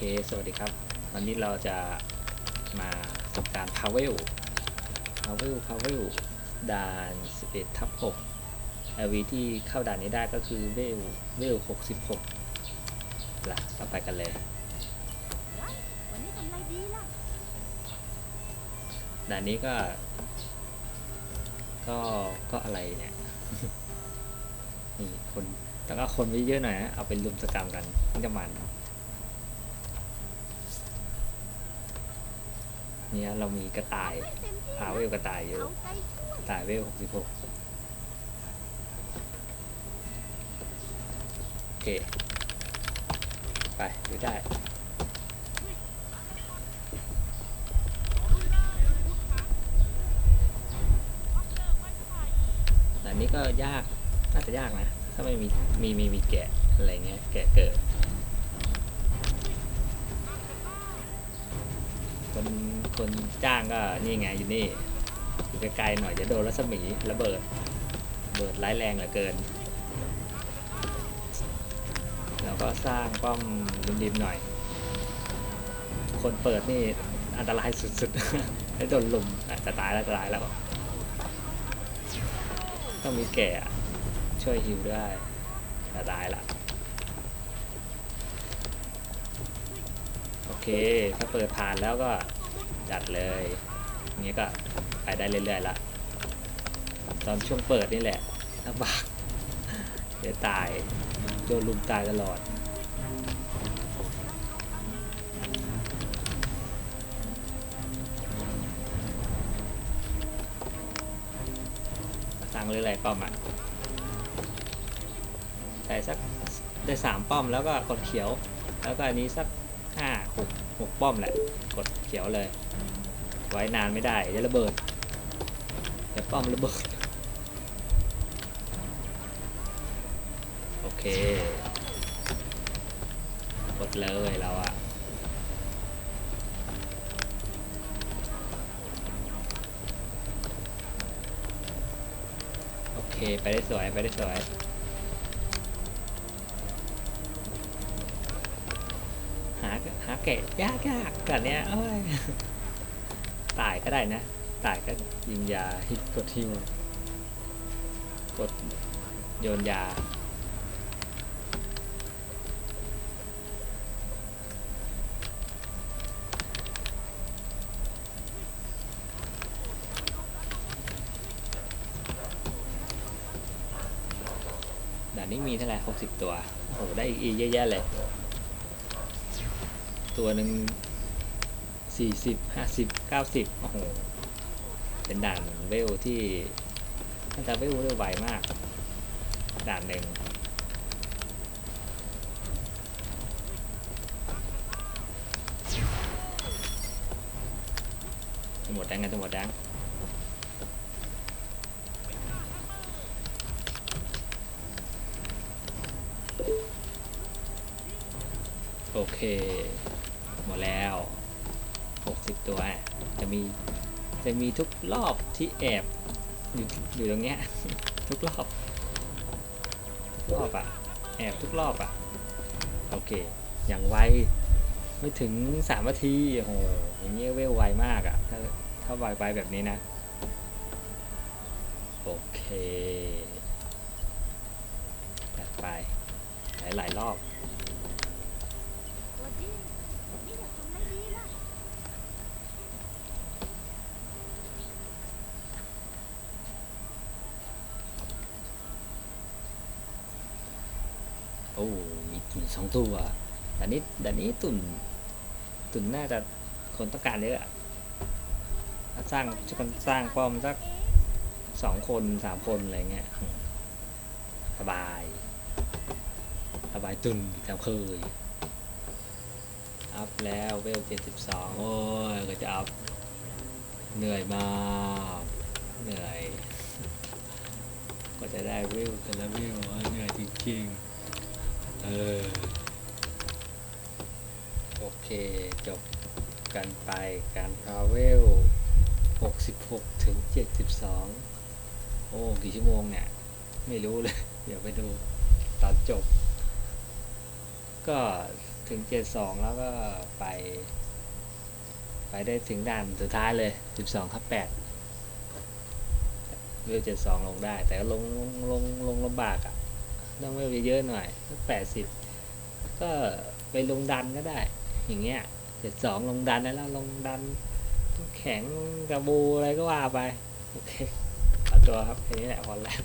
เค สวัสดีครับ วันนี้เราจะมาทำการพาเวลพาเวลพาเวลด่าน 11 ทับ6 LV ที่เข้าด่านนี้ได้ก็คือเวลเวล 66ล่ะเราไปกันเลย วันนี้ทำอะไรดีล่ะ ด่านนี้ก็ ก็ ก็อะไรเนี่ย นี่คนต้องเอาคนไว้เยอะหน่อยนะเอาเป็นรุมสกรรมกันมันจะมัน เนี่ยเรามีกระต่ายพาเวลกระต่ายอยู่เอาใจช่วยตายเวลหกสิบหกโอเค ไปดูได้อันนี้ก็ยาก น่าจะยากนะ ถ้าไม่มีมีมีมีแกะอะไรเงี้ย แกะเกิด คนคนจ้างก็นี่ไงอยู่นี่อยู่ไกลๆหน่อยจะโดนรัศมีระเบิดระเบิดร้ายแรงเหลือเกิน เราก็สร้างป้อมริมๆหน่อย คนเปิดนี่อันตรายสุดๆให้โดนลุมอะจะตายแล้วจะตายแล้ว ต้องมีแก่ช่วยฮิวได้จะตายละโอ เคถ้าเปิดผ่านแล้วก็จัดเลยอย่างนี้ก็ไปได้เรื่อยๆละตอนช่วงเปิดนี่แหละลำบากเดี๋ยวตายโดนลุมตายตลอดสั่งเลยอะไรป้อมอะใส่สักได้สามป้อมแล้วก็กดเขียว แล้วก็อันนี้สัก ห้าหกหกป้อมแหละ กดเขียวเลย ไว้นานไม่ได้เดี๋ยวระเบิดเดี๋ยวป้อมระเบิด โอเค กดเลยเราอะโอเค ไปได้สวย ไปได้สวย หาหาแกะยากยากกันเนี้ยเอ้ยตายก็ได้นะ ตายก็ยิงยาฮิตกดฮิวกดโยนยาด่านนี้มีเท่าไหร่หกสิบตัว โอ้โห ได้อีกเยอะแยะเลย ตัวหนึ่งสี่สิบห้าสิบเก้าสิบโอ้โห เป็นด่านเวลที่น่าจะเวลเร็วไวมาก ด่านหนึ่งจะหมดแดงกันจะหมดแดงโอเค หมดแล้ว 60 ตัว จะมี จะมีทุกรอบที่แอบอยู่อยู่ตรงเนี้ย ทุกรอบทุกรอบอะแอบทุกรอบอะโอเค อย่างไวไม่ถึงสามนาทีโอ้โหอย่างเงี้ยเวลไวมากอะถ้าถ้าไวไปแบบนี้นะ โอเคจัดไปหลายๆรอบ วันนี้นี่อยากทำอะไรดีล่ะ โอ้มีตุ่นสองตัวแต่นี้แต่นี้ตุ่นตุ่นน่าจะคนต้องการเยอะสร้างจะกันสร้างป้อมสักสองคนสามคนอะไรเงี้ยสบายสบายตุ่นตามเคย อัพแล้วเวลเจ็ดสิบสองโอ้ยก็จะอัพ เหนื่อยมากเหนื่อย ก็จะได้เวลแต่ละเวลเหนื่อยจริงๆ ออ โอเค จบกันไปการพาเวล 66 ถึง 72 โอ้ กี่ชั่วโมงเนี่ย ไม่รู้เลย เดี๋ยวไปดูตอนจบ ก็ถึงเจ็ดสองแล้วก็ไป ไปได้ถึงด่านสุดท้ายเลยสิบสองครับแปดเวลเจ็ดสองลงได้ แต่ก็ลงลงลงลงลำบากอะ่ะ ต้องเวลเยอะๆหน่อยแปดสิบก็ไปลงดันก็ได้ อย่างเงี้ยเจ็ดสองลงดันแล้วลงดันแข็งกระบูอะไรก็ว่าไป โอเคขอตัวครับแค่นี้แหละพอแล้ว